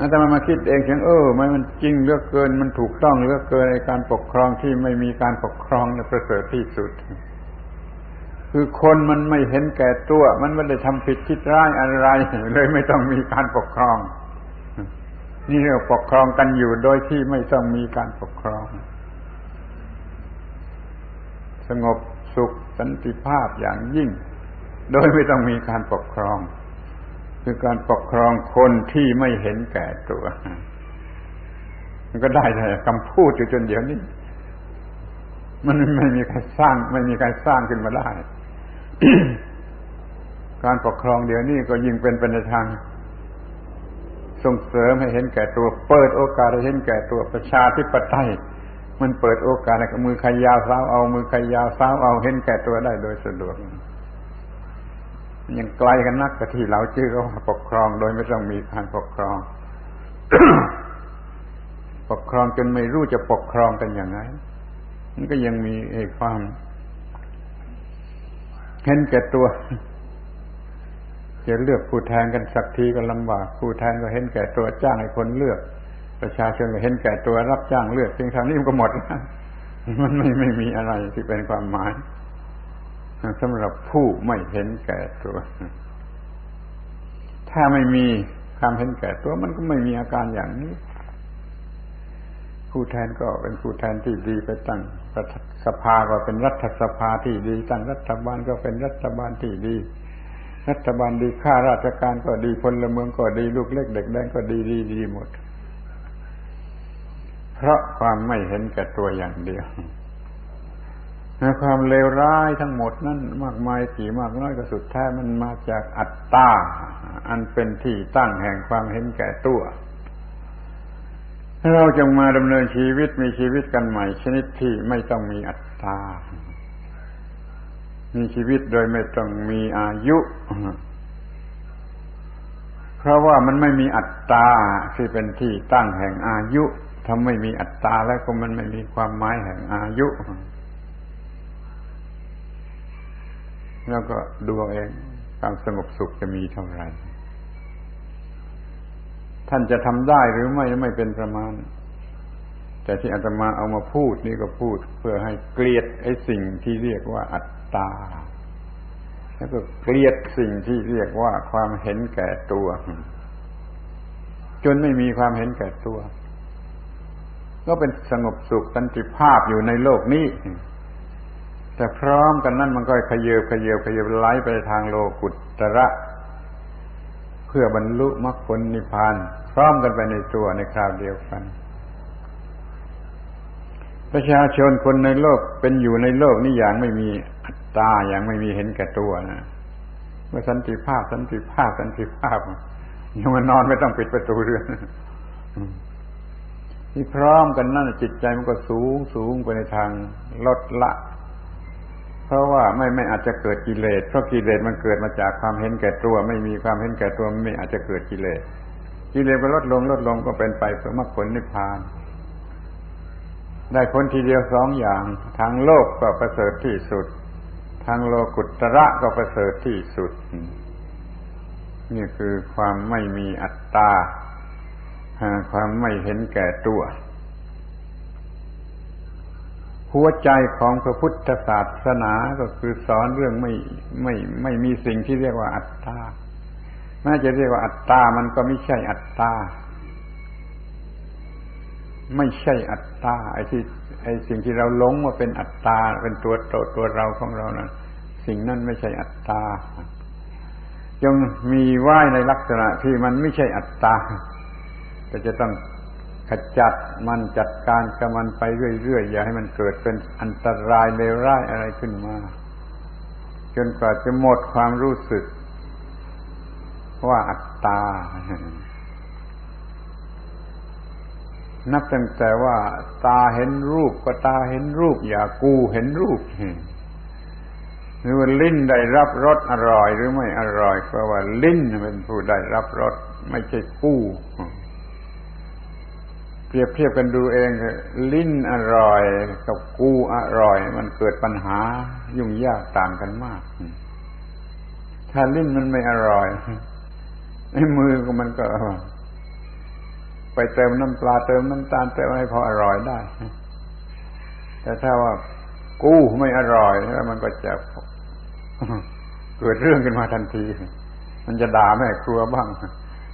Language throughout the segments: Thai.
อาตมามาคิดเองเพียงเออมันมันจริงเหลือเกิน มันถูกต้องเหลือเกินในการปกครองที่ไม่มีการปกครองในประเสริฐที่สุด คือคนมันไม่เห็นแก่ตัว มันไม่ได้ทำผิดคิดร้ายอะไร เลยไม่ต้องมีการปกครอง นี่เรียกปกครองกันอยู่โดยที่ไม่ต้องมีการปกครอง สงบสุขสันติภาพอย่างยิ่ง โดยไม่ต้องมีการปกครอง คือการปกครองคนที่ไม่เห็นแก่ตัว มันก็ได้แต่คำพูดอยู่จนเดี๋ยวนี้ มันไม่มีใครสร้าง ไม่มีใครสร้างขึ้นมาได้ การปกครองเดี๋ยวนี้ก็ยิ่งเป็นปในทางส่งเสริมให้เห็นแก่ตัว เปิดโอกาสให้เห็นแก่ตัวประชาธิปไตยมันเปิดโอกาสให้มือใครยาวสาเอา มือใครยาวสาเอาเห็นแก่ตัวได้โดยสะดวก ยังไกลกันนักกับที่เราชื่อว่าปกครองโดยไม่ต้องมีการปกครอง ปกครองจนไม่รู้จะปกครองกันอย่างไรมันก็ยังมีไอ้ความเห็นแก่ตัว จะเลือกผู้แทนกันสักทีก็ลำบาก ผู้แทนก็เห็นแก่ตัวจ้างให้คนเลือก ประชาชนก็เห็นแก่ตัวรับจ้างเลือกเพียงทางนี้มันก็หมดมันไม่ไม่มีอะไรที่เป็นความหมาย สำหรับผู้ไม่เห็นแก่ตัว ถ้าไม่มีความเห็นแก่ตัวมันก็ไม่มีอาการอย่างนี้ ผู้แทนก็เป็นผู้แทนที่ดีไปตั้งรัฐสภาก็เป็นรัฐสภาที่ดี ตั้งรัฐบาลก็เป็นรัฐบาลที่ดี รัฐบาลดีข้าราชการก็ดีพลเมืองก็ดีลูกเล็กเด็กแดงก็ดีดีดีหมด เพราะความไม่เห็นแก่ตัวอย่างเดียว ความเลวร้ายทั้งหมดนั้นมากมายกี่มากน้อยก็สุดแท้มันมาจากอัตตา อันเป็นที่ตั้งแห่งความเห็นแก่ตัวเราจงมาดำเนินชีวิตมีชีวิตกันใหม่ ชนิดที่ไม่ต้องมีอัตตา มีชีวิตโดยไม่ต้องมีอายุ เพราะว่ามันไม่มีอัตตาที่เป็นที่ตั้งแห่งอายุถ้าไม่มีอัตตาแล้วก็มันไม่มีความหมายแห่งอายุ แล้วก็ดูเองความสงบสุขจะมีเท่าไหร่ ท่านจะทำได้หรือไม่ไม่เป็นประมาณ แต่ที่อาตมาเอามาพูดนี่ก็พูด เพื่อให้เกลียดไอ้สิ่งที่เรียกว่าอัตตา แล้วก็เกลียดสิ่งที่เรียกว่าความเห็นแก่ตัว จนไม่มีความเห็นแก่ตัว ก็เป็นสงบสุขสันติภาพอยู่ในโลกนี้ แต่พร้อมกันนั้นมันก็ขยเยบขยเยบขยเยบไหลไปทางโลกุตระ เพื่อบรรลุมรรคผลนิพพาน พร้อมกันไปในตัวในคราวเดียวกัน ประชาชนคนในโลกเป็นอยู่ในโลกนี้อย่างไม่มีอัตตาอย่างไม่มีเห็นแก่ตัวนะเมื่อสันติภาพสันติภาพสันติภาพยังมานอนไม่ต้องปิดประตูเรือนที่พร้อมกันนั่นจิตใจมันก็สูงสูงไปในทางลดละ เพราะว่าไม่ไม่อาจจะเกิดกิเลสเพราะกิเลสมันเกิดมาจากความเห็นแก่ตัว ไม่มีความเห็นแก่ตัวไม่อาจจะเกิดกิเลสกิเลสก็ลดลงลดลงก็เป็นไปเพื่อมรรคผลนิพพาน ได้ผลทีเดียวสองอย่างทางโลกก็ประเสริฐที่สุด ทางโลกุตระก็ประเสริฐที่สุด นี่คือความไม่มีอัตตาความไม่เห็นแก่ตัว หัวใจของพระพุทธศาสนาก็คือสอนเรื่องไม่ไม่ไม่มีสิ่งที่เรียกว่าอัตตาแม้จะเรียกว่าอัตตา มันก็ไม่ใช่อัตตา ไม่ใช่อัตตาไอ้ที่ไอ้สิ่งที่เราหลงว่าเป็นอัตตา เป็นตัวตตัวเราของเรานะสิ่งนั้นไม่ใช่อัตตาจงมีไหวในลักษณะที่มันไม่ใช่อัตตาก็จะต้อง ขจัดมันจัดการกับมันไปเรื่อยๆอย่าให้มันเกิดเป็นอันตรายเลวร้ายอะไรขึ้นมา จนกว่าจะหมดความรู้สึก ว่าอัตตา นับตั้งแต่ว่า ตาเห็นรูปก็ตาเห็นรูป อย่ากูเห็นรูปหรือว่าลิ้นได้รับรสอร่อยหรือไม่อร่อยเพราะว่าลิ้นเป็นผู้ได้รับรสไม่ใช่กู เปรียบเทียบกันดูเองลิ้นอร่อยกับกูอร่อย มันเกิดปัญหายุ่งยากต่างกันมาก ถ้าลิ้นมันไม่อร่อยไอ้มือก็มันก็ ไปเติมน้ำปลาเติมน้ำตาลเติมให้พออร่อยได้ แต่ถ้าว่ากู้ไม่อร่อยแล้วมันก็จะเกิดเรื่องขึ้นมาทันที มันจะด่าแม่ครัวบ้าง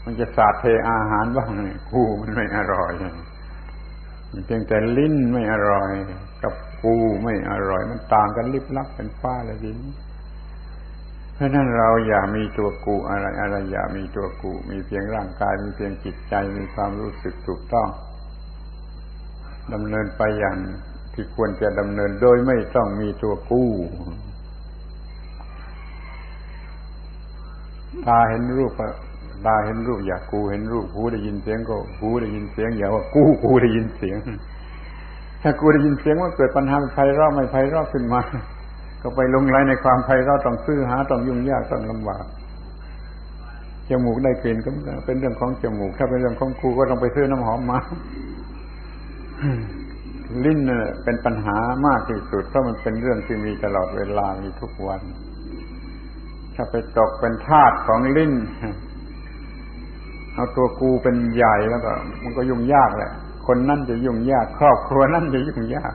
มันจะสาดเทอาหารบ้างกูมันไม่อร่อยมันเพียงแต่ลิ้นไม่อร่อย กับกูไม่อร่อย มันต่างกันลิบลับเป็นฟ้าและดินเพราะนั้นเราอย่ามีตัวกูอะไรอะไรอย่ามีตัวกู มีเพียงร่างกาย มีเพียงจิตใจมีความรู้สึกถูกต้องดำเนินไปอย่างที่ควรจะดำเนินโดยไม่ต้องมีตัวกู้ตาเห็นรูป ตาเห็นรูป อยากกูเห็นรูปหูได้ยินเสียงก็หูได้ยินเสียงอย่าว่ากูกูได้ยินเสียง ถ้ากูได้ยินเสียงว่าเกิดปัญหาไฟรอบไม่ไฟรอบขึ้นมา ก็ไปลงไหลในความไพเราะต้องซื้อหาต้องยุ่งยากต้องลำบากจมูกได้กลิ่นก็เป็นเรื่องของจมูก ถ้าเป็นเรื่องของครูก็ต้องไปซื้อน้ำหอมมาลิ้นเนี่ยเป็นปัญหามากที่สุดเพราะมันเป็นเรื่องที่มีตลอดเวลามีทุกวัน ถ้าไปตกเป็นทาสของลิ้น เอาตัวกูเป็นใหญ่แล้วก็ มันก็ยุ่งยากแหละ คนนั่นจะยุ่งยาก ครอบครัวนั่นจะยุ่งยาก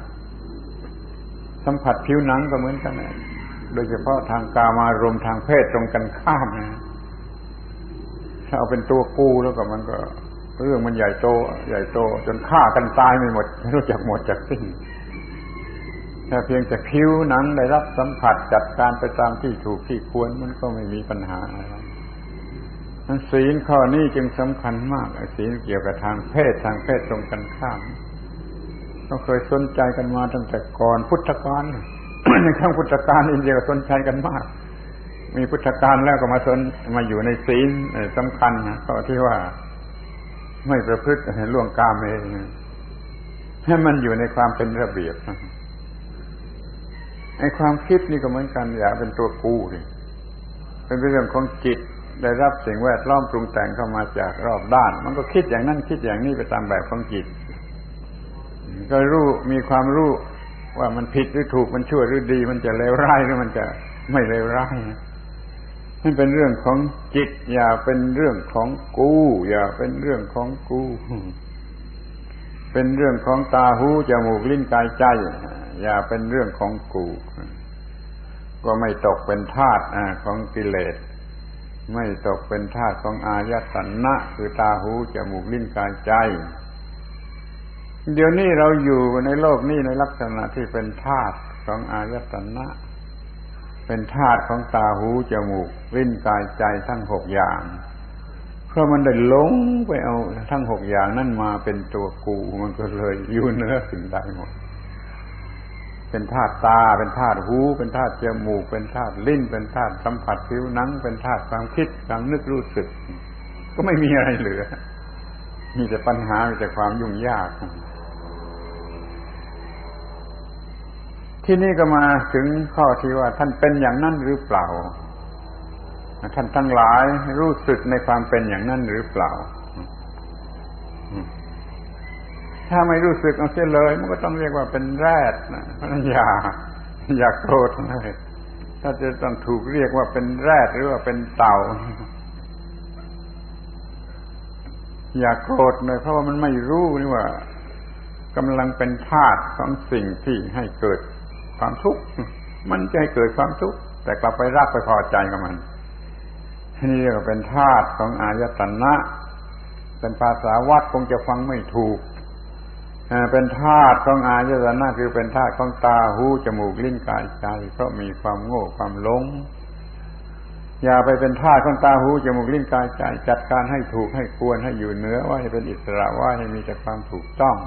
สัมผัสผิวหนังก็เหมือนกันนะโดยเฉพาะทางกามารมทางเพศตรงกันข้ามนะถ้าเอาเป็นตัวกูแล้วก็มันก็ เรื่องมันใหญ่โต ใหญ่โต จนฆ่ากันตายไม่หมดไม่รู้จักหมดจากสิ้นถ้าเพียงแต่ผิวหนังได้รับสัมผัสจัดการไปตามที่ถูกที่ควรมันก็ไม่มีปัญหาอะไร ศีลข้อนี้จึงสำคัญมากศีลเกี่ยวกับทางเพศทางเพศตรงกันข้ามก็เคยสนใจกันมาตั้งแต่ก่อนพุทธกาลในครั้งพุทธกาลอินเดียก็สนใจกันมาก มีพุทธกาลแล้วก็มาสนมาอยู่ในศีลสำคัญก็ที่ว่าไม่ประพฤติล่วงกามเองให้มันอยู่ในความเป็นระเบียบไอ้ความคิดนี่ก็เหมือนกัน อย่าเป็นตัวกู้ดิเป็นเรื่องของจิต ได้รับสิ่งแวดล้อมปรุงแต่งเข้ามาจากรอบด้าน มันก็คิดอย่างนั้นคิดอย่างนี้ไปตามแบบของจิต ก็รู้มีความรู้ว่ามันผิดหรือถูกมันชั่วหรือดี มันจะเลวร้ายหรือมันจะไม่เลวร้ายนั่นเป็นเรื่องของจิต อย่าเป็นเรื่องของกูอย่าเป็นเรื่องของกูเป็นเรื่องของตาหูจมูกลิ้นกายใจ อย่าเป็นเรื่องของกู ก็ไม่ตกเป็นทาสของกิเลส ไม่ตกเป็นทาสของอายตนะ คือตาหูจมูกลิ้นกายใจ เดี๋ยวนี้เราอยู่ในโลกนี้ในลักษณะที่เป็นธาตุของอายตนะ เป็นธาตุของตาหูจมูกลิ้นกายใจทั้งหกอย่าง เพราะมันได้หลงไปเอาทั้งหกอย่างนั่นมาเป็นตัวกูมันก็เลยอยู่เนื้อสิ่งใดหมด เป็นธาตุตา เป็นธาตุหู เป็นธาตุจมูก เป็นธาตุลิ้น เป็นธาตุสัมผัสผิวหนัง เป็นธาตุความคิดความนึกรู้สึก ก็ไม่มีอะไรเหลือ มีแต่ปัญหา มีแต่ความยุ่งยาก ที่นี่ก็มาถึงข้อที่ว่า ท่านเป็นอย่างนั้นหรือเปล่า ท่านทั้งหลายรู้สึกในความเป็นอย่างนั้นหรือเปล่า ถ้าไม่รู้สึกเอาเสียเลย มันก็ต้องเรียกว่าเป็นแรดนะเพราะนั้นอย่าอย่าโกรธเลยถ้าจะต้องถูกเรียกว่าเป็นแรดหรือว่าเป็นเต่า อย่าโกรธเลยเพราะว่ามันไม่รู้นี่ว่ากำลังเป็นธาตุของสิ่งที่ให้เกิดความทุกข์มันจะให้เกิดความทุกข์แต่กลับไปรักไปพอใจกับมันนี่เรียกว่าเป็นธาตุของอายตนะ เป็นภาษาวัดคงจะฟังไม่ถูก เป็นธาตุของอายตนะคือเป็นธาตุของตาหูจมูกลิ้นกายใจเพราะมีความโง่ความหลงอย่าไปเป็นธาตุของตาหูจมูกลิ้นกายใจจัดการให้ถูกให้ควรให้อยู่เนื้อว่าให้เป็นอิสระว่าให้มีแต่ความถูกต้อง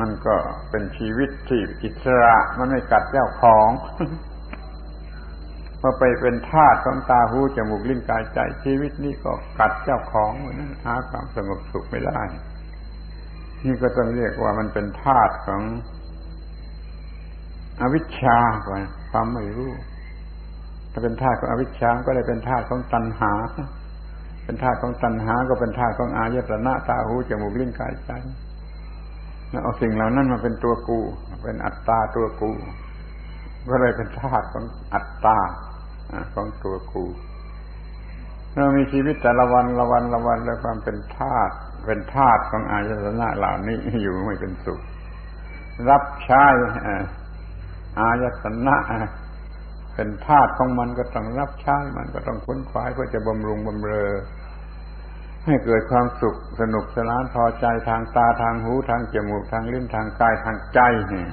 มันก็เป็นชีวิตที่อิสระมันไม่กัดเจ้าของพอไปเป็นทาสของตาหูจมูกลิ้นกายใจชีวิตนี้ก็กัดเจ้าของเหมือนนั้นหาความสงบสุขไม่ได้ นี่ก็ต้องเรียกว่ามันเป็นทาสของอวิชชาก่อนความไม่รู้ ถ้าเป็นธาตุของอวิชชาก็เลยเป็นธาตุของตัณหา เป็นธาตุของตัณหา ก็เป็นธาตุของอายตนะตาหูจมูกลิ้นกายใจเอาสิ่งเหล่านั้นมาเป็นตัวกู เป็นอัตตาตัวกู ก็เลยเป็นธาตุของอัตตาของตัวกูเรามีชีวิตแต่ละวันละวันละวันด้วยความเป็นธาตุ เป็นธาตุของอายตนะเหล่านี้อยู่ไม่เป็นสุข รับใช้อายตนะเป็นธาตุของมันก็ต้องรับใช้มันก็ต้องค้นคว้าเพื่อจะบำรุงบำเรอ ให้เกิดความสุขสนุกสนานพอใจทางตาทางหูทางจมูกทางลิ้นทางกายทางใจเนี่ย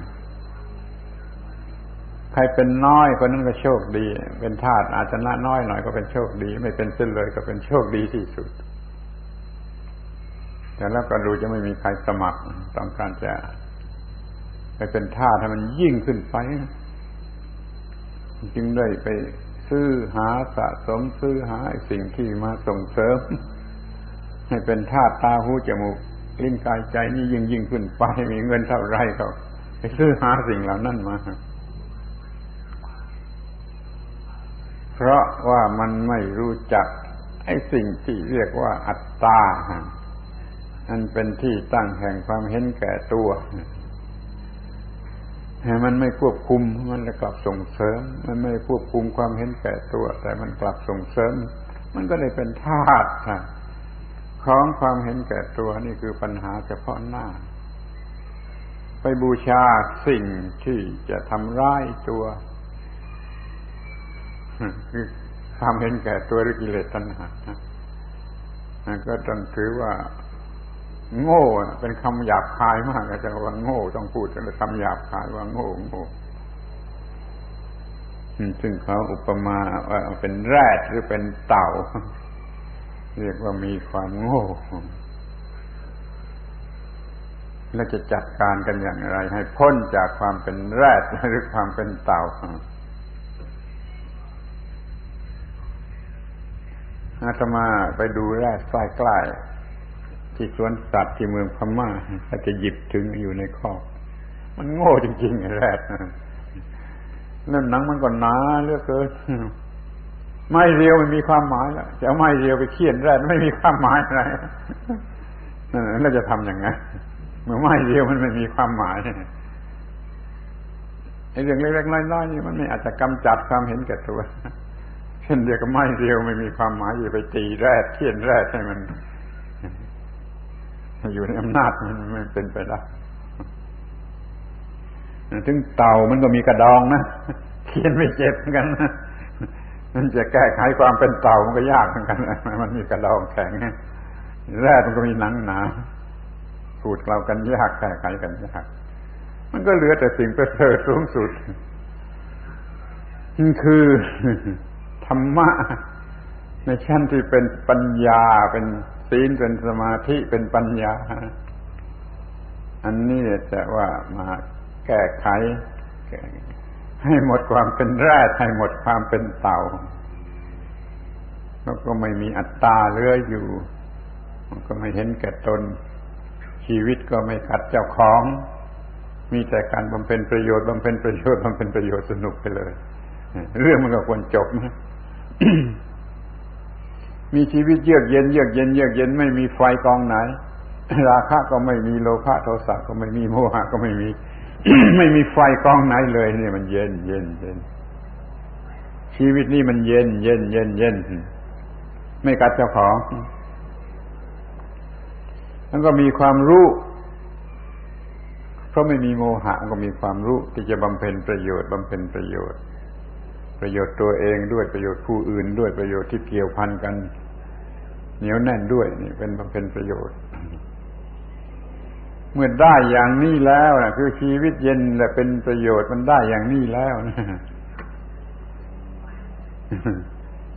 ใครเป็นน้อยคนนั้นก็โชคดี เป็นทาสอาจจะน้น้อยหน่อยก็เป็นโชคดี ไม่เป็นเส้นเลยก็เป็นโชคดีที่สุด แต่แล้วก็ดูจะไม่มีใครสมัครต้องการจะไปเป็นทาสให้มันยิ่งขึ้นไป จึงได้ไปซื้อหาสะสมซื้อหาสิ่งที่มาส่งเสริม ให้เป็นธาตุตาหูจมูกลิ้นกายใจนี่ยิ่งยิ่งขึ้นไปมีเงินเท่าไรเขาไปซื้อหาสิ่งเหล่านั้นมา เพราะว่ามันไม่รู้จักไอ้สิ่งที่เรียกว่าอัตตา อันเป็นที่ตั้งแห่งความเห็นแก่ตัวมันไม่ควบคุมมันจะกลับส่งเสริม มันไม่ควบคุมความเห็นแก่ตัว แต่มันกลับส่งเสริม มันก็เลยเป็นธาตุของความเห็นแก่ตัวนี่คือปัญหาเฉพาะหน้า ไปบูชาสิ่งที่จะทำร้ายตัวคือความเห็นแก่ตัวหรือกิเลสตัณหาก็ต้องถือว่า โง่เป็นคำหยาบคายมากอาจารย์ว่าโง่ต้องพูดเป็นคำหยาบคายว่าโง่โง่ซึ่งเขาอุปมาว่าเป็นแรดหรือเป็นเต่า เรียกว่ามีความโง่ แล้วจะจัดการกันอย่างไร ให้พ้นจากความเป็นแรดหรือความเป็นเต่าอาตมาไปดูแรดใกล้ ที่สวนสัตว์ที่เมืองพม่าเขาจะหยิบถึงอยู่ในคอกมันโง่จริงๆแรกนั่นหนังมันก็หนาเลือกเกินไม้เรียวมันมีความหมายแล้วจะเอาไม้เรียวไปเคี่ยนแรดไม่มีความหมายอะไรนั่นเราจะทำอย่างไงเมื่อไม้เรียวมันไม่มีความหมายไอ้เรื่องเล็กๆน้อยๆนี่มันไม่อาจจะกำจัดความเห็นแก่ตัวเช่นเดียวกับไม้เรียวไม่มีความหมายอย่าไปตีแรดเคี่ยนแรดให้มัน อยู่ในอำนาจมันไม่เป็นไปได้ถึงเต่ามันก็มีกระดองนะเขียนไม่เจ็บเหมือนกันนะมันจะแก้ไขความเป็นเต่ามันก็ยากเหมือนกันมันมีกระดองแข็งแรกมันก็มีหนังหนาพูดเรากันยากแก้ไขกันยากมันก็เหลือแต่สิ่งประเสริฐสูงสุดคือธรรมะในชั้นที่เป็นปัญญาเป็น ศีลเป็นสมาธิเป็นปัญญา อันนี้จะว่ามาแก้ไข ให้หมดความเป็นแร่ให้หมดความเป็นเต่าแล้วก็ไม่มีอัตตาเลืออยู่ มันก็ไม่เห็นแก่ตน ชีวิตก็ไม่ขัดเจ้าของ มีแต่การบำเพ็ญประโยชน์บำเพ็ญประโยชน์บำเพ็ญประโยชน์สนุกไปเลย เรื่องมันก็ควรจบนะ มีชีวิตเยือกเย็นเยือกเย็นเยือกเย็นไม่มีไฟกองไหน ราคะก็ไม่มีโลภะโทสะก็ไม่มีโมหะก็ไม่มี ไม่มีไฟกองไหนเลยเนี่ยมันเย็นเย็นเย็นชีวิตนี้มันเย็นเย็นเย็นเย็นไม่กัดเจ้าของแล้วก็มีความรู้เพราะไม่มีโมหะก็มีความรู้ที่จะบำเพ็ญประโยชน์บำเพ็ญประโยชน์ ประโยชน์ตัวเองด้วยประโยชน์ผู้อื่นด้วยประโยชน์ที่เกี่ยวพันกัน เหนียวแน่นด้วยนี่เป็นเป็นประโยชน์ เมื่อได้อย่างนี้แล้วนะคือชีวิตเย็นและเป็นประโยชน์มันได้อย่างนี้แล้วนะ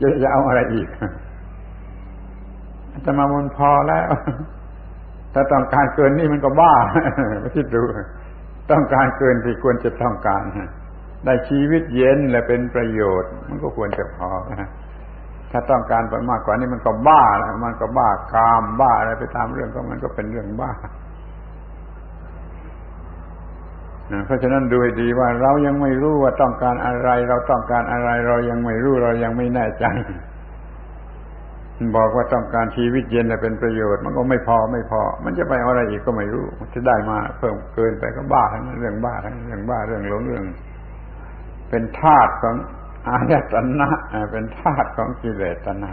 จะจะเอาอะไรอีกจะมามันพอแล้ว ถ้าต้องการเกินนี่มันก็บ้าไม่คิดดูต้องการเกินที่ควรจะต้องการได้ชีวิตเย็นและเป็นประโยชน์ มันก็ควรจะพอนะ ถ้าต้องการไปมากกว่านี้มันก็บ้าแล้วมันก็บ้ากามบ้าอะไรไปตามเรื่องก็มันก็เป็นเรื่องบ้าเพราะฉะนั้นดูให้ดีว่าเรายังไม่รู้ว่าต้องการอะไร เราต้องการอะไร เรายังไม่รู้เรายังไม่แน่ใจบอกว่าต้องการชีวิตเย็นเป็นประโยชน์ มันก็ไม่พอไม่พอ มันจะไปอะไรอีกก็ไม่รู้จะได้มาเพิ่มเกินไปก็บ้าทั้งเรื่องบ้าทั้งเรื่องบ้าเรื่องหลงเรื่อง เป็นธาตุของ อายตนะเป็นธาตุของกิเลสตนา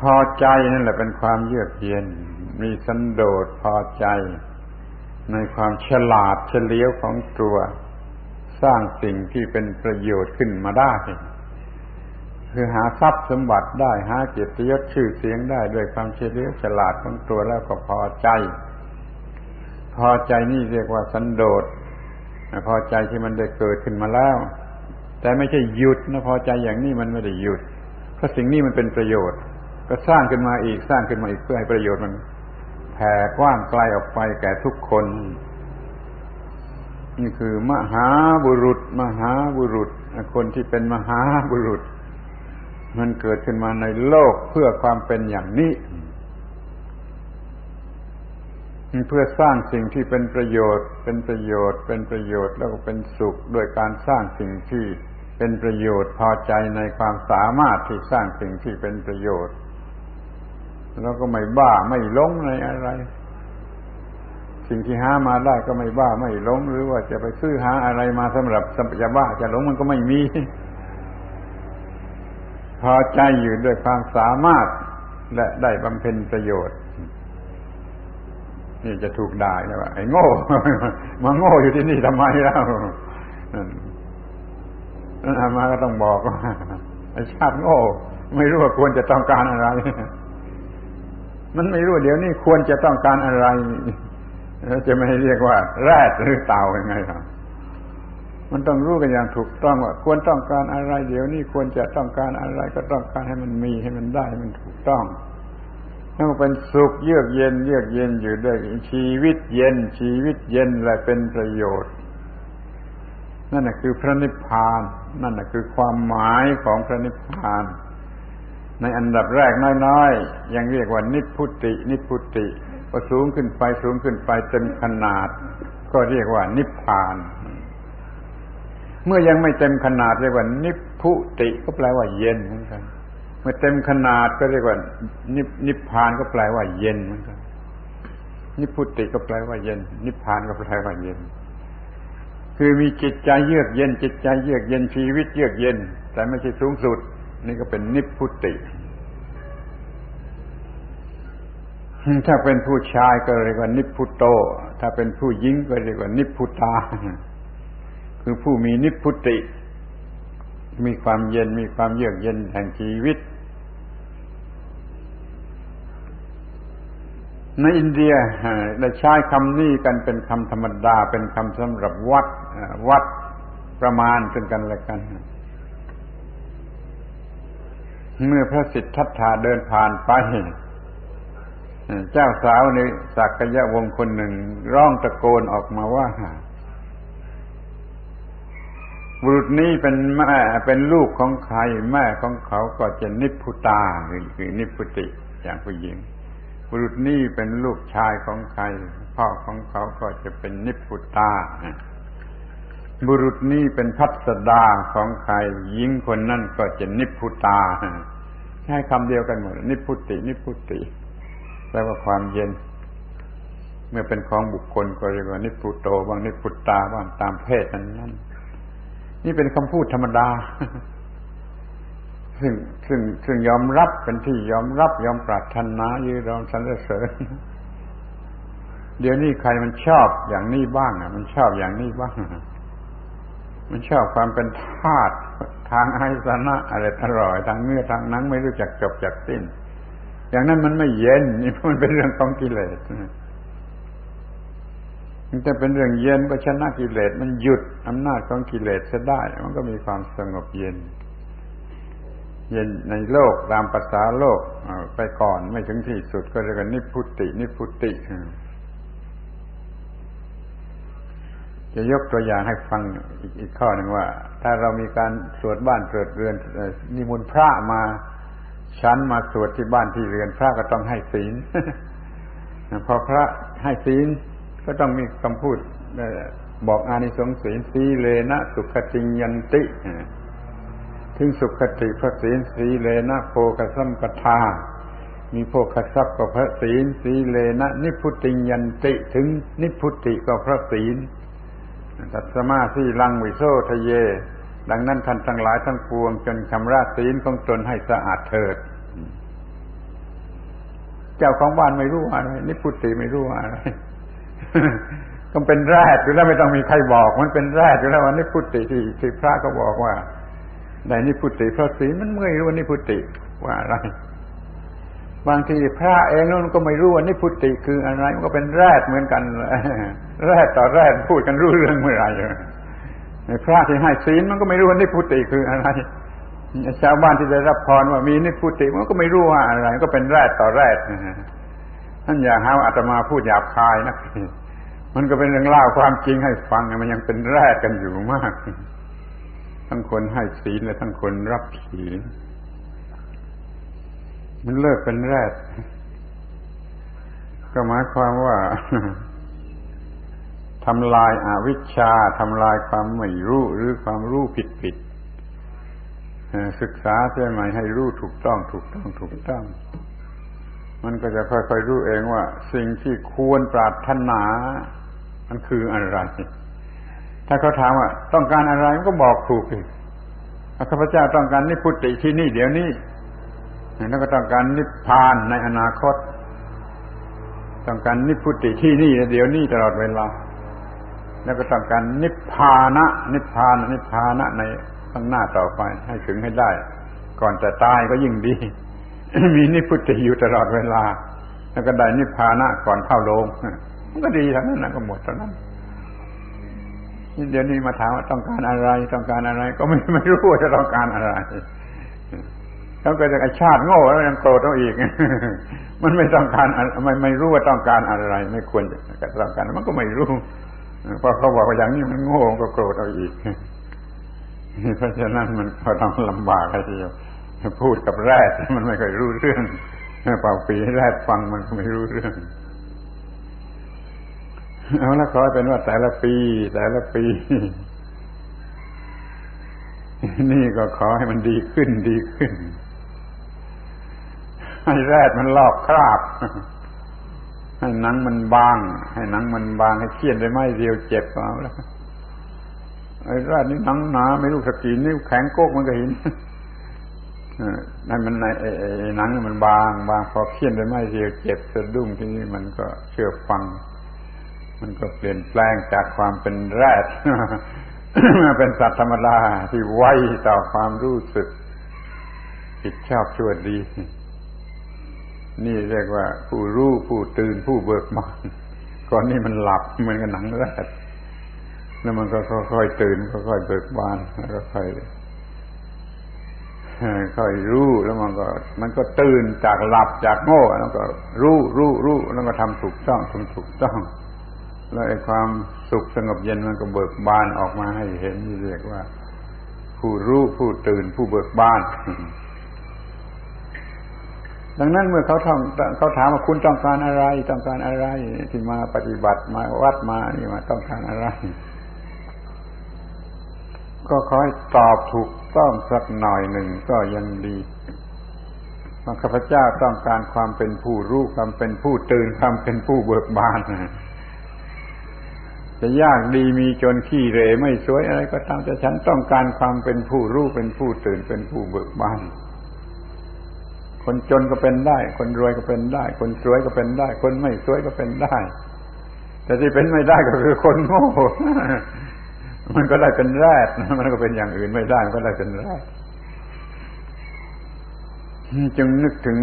พอใจนั่นแหละเป็นความเยือกเย็น มีสันโดษพอใจ ในความฉลาดเฉลียวของตัว สร้างสิ่งที่เป็นประโยชน์ขึ้นมาได้ คือหาทรัพย์สมบัติได้หาเกียรติยศชื่อเสียงได้ด้วยความเฉลียวฉลาดของตัวแล้วก็พอใจ พอใจนี่เรียกว่าสันโดษพอใจที่มันได้เกิดขึ้นมาแล้ว แต่ไม่ใช่หยุดนะพอใจอย่างนี้มันไม่ได้หยุดเพราะสิ่งนี้มันเป็นประโยชน์ ก็สร้างขึ้นมาอีกสร้างขึ้นมาอีกเพื่อให้ประโยชน์มันแผ่กว้างไกลออกไปแก่ทุกคน นี่คือมหาบุรุษ มหาบุรุษ คนที่เป็นมหาบุรุษ มันเกิดขึ้นมาในโลกเพื่อความเป็นอย่างนี้ เพื่อสร้างสิ่งที่เป็นประโยชน์ เป็นประโยชน์ เป็นประโยชน์แล้วก็เป็นสุขโดยการสร้างสิ่งที่เป็นประโยชน์พอใจในความสามารถที่สร้างสิ่งที่เป็นประโยชน์ แล้วก็ไม่บ้าไม่หลงในอะไร สิ่งที่หามาได้ก็ไม่บ้าไม่หลงหรือว่าจะไปซื้อหาอะไรมาสำหรับจะบ้าจะลงมันก็ไม่มี พอใจอยู่ด้วยความสามารถและได้บำเพ็ญประโยชน์ นี่จะถูกด่าเลยว่าไอ้โง่มาโง่อยู่ที่นี่ทำไมแล้วนั่นอามาก็ต้องบอกว่าไอ้ชาติโง่ ไม่รู้ว่าควรจะต้องการอะไร มันไม่รู้เดี๋ยวนี้ควรจะต้องการอะไรจะไม่เรียกว่าแรดหรือเต่ายังไงครับมันต้องรู้กันอย่างถูกต้องว่า ควรต้องการอะไร เดี๋ยวนี้ควรจะต้องการอะไรก็ต้องการให้มันมีให้มันได้มันถูกต้อง นั่นเป็นสุขเยือกเย็น เยือกเย็นอยู่ด้วยชีวิตเย็น ชีวิตเย็นและเป็นประโยชน์ นั่นแหะคือพระนิพพาน นั่นแหะคือความหมายของพระนิพพาน ในอันดับแรกน้อยๆ ยังเรียกว่านิพุติ นิพุติพอสูงขึ้นไปสูงขึ้นไปเต็มขนาด ก็เรียกว่านิพพาน เมื่อยังไม่เต็มขนาดเรียกว่านิพุติก็แปลว่าเย็นเหมือนกัน มื่อเต็มขนาดก็เรียกว่า นินพพานก็แปลว่าเย็นเหมือนกันนิพุติก็แปลว่าเย็น นิพพานก็แปลว่าเย็น คือมีจิตใจเยือกเย็น จิตใจเยือกเย็นชีวิตเยือกเย็น แต่ไม่ใช่สูงสุด นี่ก็เป็นนิพุติ ถ้าเป็นผู้ชายก็เรียกว่า นิพุโต ถ้าเป็นผู้หญิงก็เรียกว่า นิพุตา คือผู้มีนิพุติ มีความเย็นมีความเยือกเย็นแห่งชีวิต ในอินเดียได้ใช้คำนี้กันเป็นคำธรรมดา เป็นคำสำหรับวัดวัดประมาณเป็นกันและกัน เมื่อพระสิทธัตถะเดินผ่านไป เจ้าสาวในสักยะวงคนหนึ่งร้องตะโกนออกมาว่าบุรุษนี้เป็นแม่เป็นลูกของใคร แม่ของเขาก็จะนิพุตาคือนิพุติอย่างผู้หญิง บุรุษนี่เป็นลูกชายของใคร พ่อของเขาก็จะเป็นนิพุตาบุรุษนี่เป็นพัสดาของใครหญิงคนนั่นก็จะนิพุตาใช้คำเดียวกันหมดนิพุติ นิพุติแปลว่าความเย็น เมื่อเป็นของบุคคลก็เรียกว่านิพุโตบางนิพุตาบางตามเพศนั้นนั้นนี่เป็นคำพูดธรรมดา ซึ่งซึ่งซึ่งยอมรับเป็นที่ยอมรับยอมปรารถนายืรองสรรเสริญ เดี๋ยวนี้ใครมันชอบอย่างนี้บ้างอะ มันชอบอย่างนี้บ้าง มันชอบความเป็นธาตุทางไอสนะอะไรอร่อยทางเนื้อทางนังไม่รู้จักจบจักสิ้น อย่างนั้นมันไม่เย็นนี่มันเป็นเรื่องของกิเลสมันจะเป็นเรื่องเย็นก็ชนะกิเลสมันหยุดอำนาจของกิเลสจะได้ มันก็มีความสงบเย็น เย็นในโลกตามภาษาโลกไปก่อนไม่ถึงที่สุดก็เรียกว่านิพุติ นิพุติ จะยกตัวอย่างให้ฟังอีกข้อหนึ่งว่า ถ้าเรามีการสวดบ้านสวดเรือนนิมนต์พระมาชั้นมาสวดที่บ้านที่เรือนพระก็ต้องให้ศีลพอพระให้ศีลก็ต้องมีคำพูดบอกอานิสงส์ศีลสีเลนะสุขติยันติ ถึงสุขติพระศีลสีเลนะโพกสัมปทา มีโพคทรัพย์ก็พระศีลสีเลนะนิพุติยันติถึงนิพุติก็พระศีลตัสมาสีลังวิโซทะเย ดังนั้นท่านทั้งหลายทั้งปวงจนคำราศีลของตนให้สะอาดเถิด เจ้าของบ้านไม่รู้อะไร นิพุติไม่รู้อะไรก็เป็นแรดอยู่แล้วไม่ต้องมีใครบอก มันเป็นแรดอยู่แล้ววันนิพุติที่ที่พระก็บอกว่า ในนิพุติพระศีมันไม่รู้ว่านิพุติว่าอะไร บางทีพระเองนั่นก็ไม่รู้ว่านิพุติคืออะไร มันก็เป็นแรดเหมือนกันแรดต่อแรดพูดกันรู้เรื่องเมื่อไรพระที่ให้ศีลมันก็ไม่รู้ว่านิพุติคืออะไรชาวบ้านที่ได้รับพรว่ามีนิพุติมันก็ไม่รู้ว่าอะไร ก็เป็นแรดต่อแรดท่านอย่าหาอาตมาพูดหยาบคายนะมันก็เป็นเรื่องเล่าความจริงให้ฟังมันยังเป็นแรดกันอยู่มาก ทั้งคนให้ศีลและทั้งคนรับศีล มันเลิกเป็นแรดก็หมายความว่าทำลายอาวิชชาทำลายความไม่รู้หรือความรู้ผิดผิดศึกษาเพื่อใหม่ให้รู้ถูกต้อง ถูกต้องถูกต้อง มันก็จะค่อยๆรู้เองว่า สิ่งที่ควรปรารถนา มันคืออะไร ถ้าเขาถามว่า ต้องการอะไรมันก็บอกถูกอีกข้าพเจ้าต้องการนิพพุติที่นี่เดี๋ยวนี้แล้วก็ต้องการนิพพานในอนาคต ต้องการนิพพุติที่นี่เดี๋ยวนี้ตลอดเวลา แล้วก็ต้องการนิพพานะ นิพพานนิพพานะในข้างหน้าต่อไป ให้ถึงให้ได้ ก่อนจะตายก็ยิ่งดี มีนิพพุติอยู่ตลอดเวลา แล้วก็ได้นิพพานะก่อนเข้าโรงมันก็ดีทั้งนั้นก็หมดทั้งนั้น เดี๋ยวนี้มาถามว่าต้องการอะไร ต้องการอะไร ก็ไม่ไม่รู้ว่าจะต้องการอะไรเขาเกิดจากไอชาติโง่แล้วยังโกรธเอาอีก มันไม่ต้องการไม่ไม่รู้ว่าต้องการอะไร ไม่ควรจะต้องการมันก็ไม่รู้พอเขาบอกว่าอย่างนี้มันโง่ก็โกรธเอาอีกเพราะฉะนั้นมันก็ต้องลำบากทีเดียวพูดกับแรดมันไม่เคยรู้เรื่องเป่าปีแรดฟังมันก็ไม่รู้เรื่อง เอาละขอเป็นว่าแต่ละปี แต่ละปี นี่ก็ขอให้มันดีขึ้นดีขึ้น ให้แรดมันลอกคราบ ให้หนังมันบาง ให้หนังมันบางให้เคี่ยนได้ไม่เดียวเจ็บเอาแล้วไอ้แรดนี่หนังหนาไม่รู้สกีนิ้วแข็งโก๊กมันก็เห็นนั่นมันในหนังมันบาง บางพอเคี่ยนได้ไม่เดียวเจ็บสะดุ้งที่นี่มันก็เชื่อฟัง มันก็เปลี่ยนแปลงจากความเป็นแรดมาเป็นสัตว์ธรรมดาที่ไวต่อความรู้สึกผิดชอบชั่วดี นี่เรียกว่าผู้รู้ผู้ตื่นผู้เบิกบานก่อนนี้มันหลับเหมือนกับหนังแรกแล้วมันก็ค่อยๆตื่นค่อยๆเบิกบานแล้วก็ค่อยค่อยรู้แล้วมันก็ มันก็ตื่นจากหลับจากโง่ แล้วก็รู้รู้รู้แล้วก็ทำถูกต้องทำถูกต้อง แล้วไอ้ความสุขสงบเย็นมันก็เบิกบานออกมาให้เห็นนี่เรียกว่า ผู้รู้ผู้ตื่นผู้เบิกบาน ดังนั้นเมื่อเขาท่องเขาถามว่าคุณต้องการอะไร ต้องการอะไรที่มาปฏิบัติมาวัดมานี่มาต้องการอะไร ก็ขอให้ตอบถูกต้องสักหน่อยหนึ่งก็ยังดีว่าข้าพเจ้าต้องการความเป็นผู้รู้ความเป็นผู้ตื่นความเป็นผู้เบิกบาน จะยากดีมีจนขี้เรไม่สวยอะไรก็ตามแต่ฉันต้องการความเป็นผู้รู้เป็นผู้ตื่นเป็นผู้เบิกบาน คนจนก็เป็นได้ คนรวยก็เป็นได้ คนสวยก็เป็นได้ คนไม่สวยก็เป็นได้ แต่ที่เป็นไม่ได้ก็คือคนโง่มันก็ได้เป็นแรดมันก็เป็นอย่างอื่นไม่ได้มันก็ได้เป็นแรดจึงนึกถึง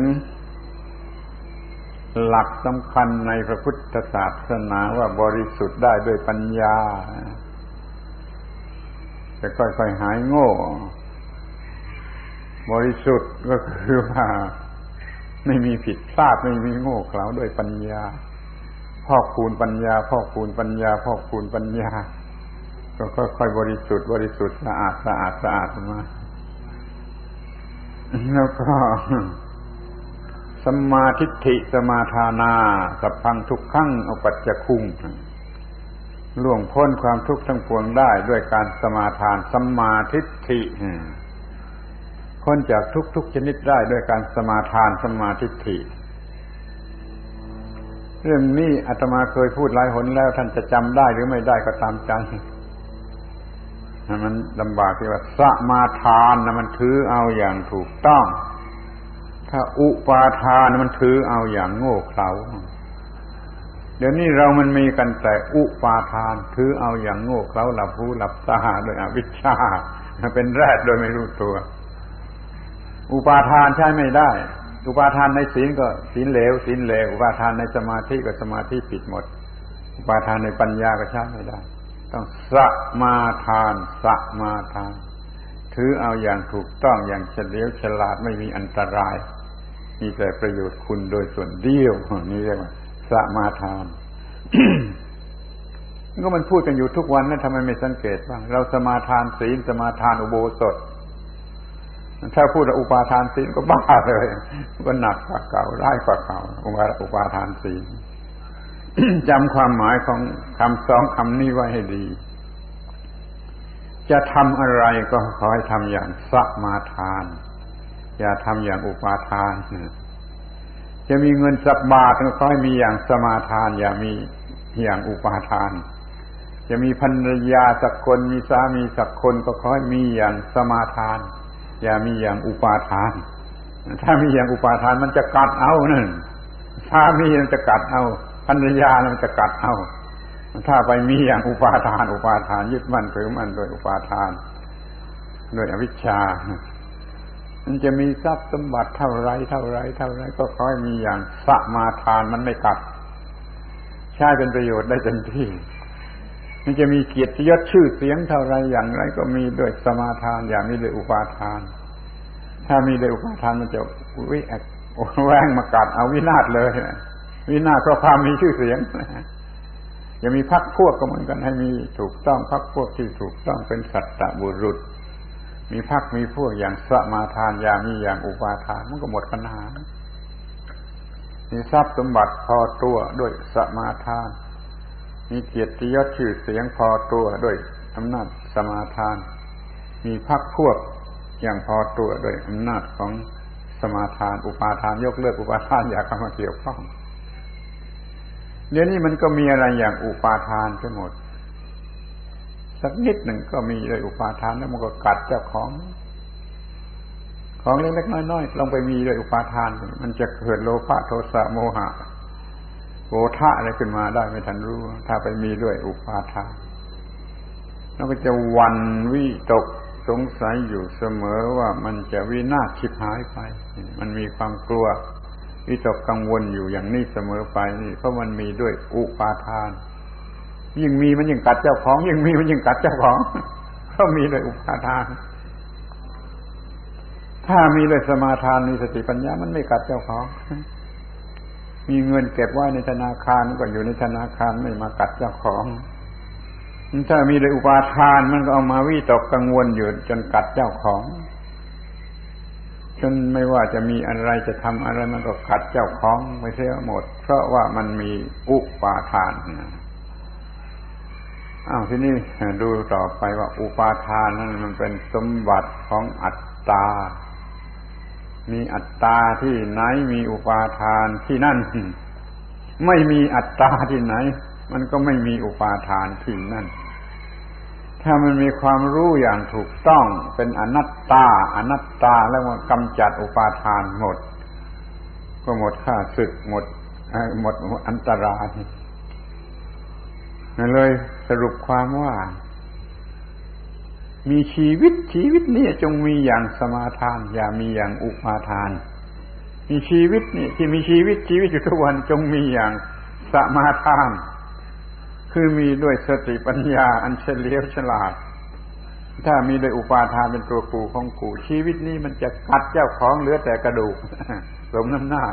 หลักสำคัญในพระพุทธศาสนาว่าบริสุทธิ์ได้ด้วยปัญญา จะค่อยๆหายโง่ บริสุทธิ์ก็คือว่าไม่มีผิดพลาดไม่มีโง่เขลาด้วยปัญญาพอกคูณปัญญาพอกคูณปัญญาพอกคูณปัญญา ก็ค่อยๆบริสุทธิ์บริสุทธิ์สะอาดสะอาดสะอาดมาแล้วก็ สมาธิิสมาทานา สัพพังทุกขังอปัจจคุงล่วงพ้นความทุกข์ทั้งปวงได้ด้วยการสมาทานสมาธิิพ้นจากทุกๆชนิดได้ด้วยการสมาทานสมาธิิเรื่องนี้อาตมาเคยพูดหลายหนแล้ว ท่านจะจำได้หรือไม่ได้ก็ตามใจมันลำบากที่ว่าสมาทานนะมันถือเอาอย่างถูกต้อง ถ้าอุปาทานมันถือเอาอย่างโง่เขลาเดี๋ยวนี้เรามันมีกันแต่อุปาทานถือเอาอย่างโง่เขลาหลับหูหลับตาโดยอวิชชาเป็นแรดโดยไม่รู้ตัว อุปาทานใช้ไม่ได้ อุปาทานในศีลก็ศีลเลวศีลเลวอุปาทานในสมาธิก็สมาธิผิดหมด อุปาทานในปัญญาก็ใช้ไม่ได้ ต้องสมาทานสมาทาน ถือเอาอย่างถูกต้องอย่างเฉลียวฉลาดไม่มีอันตราย มีแต่ประโยชน์คุณโดยส่วนเดียวนี่เรียกว่าสมาทานก็มันพูดกันอยู่ทุกวันนะทำไมไม่สังเกตบ้างเราสมาทานศีลสมาทานอุโบสถถ้าพูดอุปาทานศีลก็บ้าเลยก็หนักกว่าเก่าร้ายกว่าเก่าอุปาทานศีลจำความหมายของคำสองคำนี้ไว้ให้ดี จะทำอะไรก็ขอให้ทำอย่างสมาทาน อย่าทำอย่างอุปาทาน จะมีเงินสักบาทก็ขอให้มีอย่างสมาทาน อย่ามีอย่างอุปาทาน จะมีภรรยาสักคนมีสามีสักคนก็ขอให้มีอย่างสมาทาน อย่ามีอย่างอุปาทาน ถ้ามีอย่างอุปาทานมันจะกัดเอานั่นสามีมันจะกัดเอาภรรยามันจะกัดเอาถ้าไปมีอย่างอุปาทาน อุปาทาน ยึดมั่นถือมั่นโดยอุปาทาน โดยอวิชชา มันจะมีทรัพย์สมบัติเท่าไรเท่าไรเท่าไรก็ขอให้มีอย่างสมาทานมันไม่กัด ใช้เป็นประโยชน์ได้เต็มที่ มันจะมีเกียรติยศชื่อเสียงเท่าไรอย่างไร ก็มีด้วยสมาทาน อย่างนี้ด้วยอุปาทาน ถ้ามีด้วยอุปาทานมันจะวิแอกแวงมากัดเอาวินาศเลยวินาศเพราะความมีชื่อเสียงจะมีพักพวกก็เหมือนกันให้มีถูกต้องพักพวกที่ถูกต้องเป็นสัตตบุรุษ มีพักมีพวกอย่างสมาทานอย่างมีอย่างอุปาทานมันก็หมดปัญหา มีทรัพย์สมบัติพอตัวด้วยสมาทาน มีเกียรติยศชื่อเสียงพอตัวด้วยอำนาจสมาทาน มีพักพวกอย่างพอตัวด้วยอำนาจของสมาทาน อุปาทานยกเลิกอุปาทานอยากเข้ามาเกี่ยวข้องเดี๋ยวนี้มันก็มีอะไรอย่างอุปาทานไปหมด สักนิดหนึ่งก็มีเลยอุปาทานแล้วมันก็กัดเจ้าของ ของเล็กๆน้อยๆลองไปมีเลยอุปาทาน มันจะเกิดโลภะโทสะโมหะโกธะอะไรขึ้นมาได้ไม่ทันรู้ ถ้าไปมีด้วยอุปาทานแล้วก็จะวันวิตกสงสัยอยู่เสมอว่ามันจะวินาศชิบหายไป มันมีความกลัววิตกกังวลอยู่อย่างนี้เสมอไปนี่เพราะมันมีด้วยอุปาทาน ยิ่งมีมันยิ่งกัดเจ้าของ ยิ่งมีมันยิ่งกัดเจ้าของก็มีเลยอุปาทาน ถ้ามีเลยสมาทานมีสติปัญญามันไม่กัดเจ้าของ มีเงินเก็บไว้ในธนาคารก็อยู่ในธนาคารไม่มากัดเจ้าของถ้ามีเลยอุปาทานมันก็เอามาวิตกกังวลอยู่จนกัดเจ้าของ จนไม่ว่าจะมีอะไรจะทำอะไรมันก็กัดเจ้าของไม่เสียหมด เพราะว่ามันมีอุปาทานนะ อ้าวทีนี้ดูต่อไปว่า อุปาทานนั้นมันเป็นสมบัติของอัตตา มีอัตตาที่ไหนมีอุปาทานที่นั่น ไม่มีอัตตาที่ไหน มันก็ไม่มีอุปาทานที่นั่น ถ้ามันมีความรู้อย่างถูกต้องเป็นอนัตตา อนัตตาแล้วมันกำจัดอุปาทานหมด ก็หมดค่าศึกหมดหมดอันตราย เลยสรุปความว่า มีชีวิตชีวิตนี้จงมีอย่างสมาทาน อย่ามีอย่างอุปาทาน มีชีวิตนี่ที่มีชีวิตชีวิตอยู่ทุกวันจงมีอย่างสมาทาน คือมีด้วยสติปัญญาอันเฉลียวฉลาด ถ้ามีโดยอุปาทานเป็นตัวกูของกู ชีวิตนี้มันจะกัดเจ้าของเหลือแต่กระดูกสมน้ำหน้า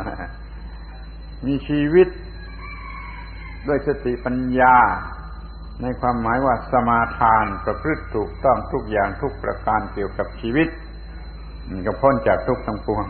มีชีวิตด้วยสติปัญญา ในความหมายว่าสมาทานประพฤติถูกต้องทุกอย่างทุกประการเกี่ยวกับชีวิต ก็พ้นจากทุกทั้งปวง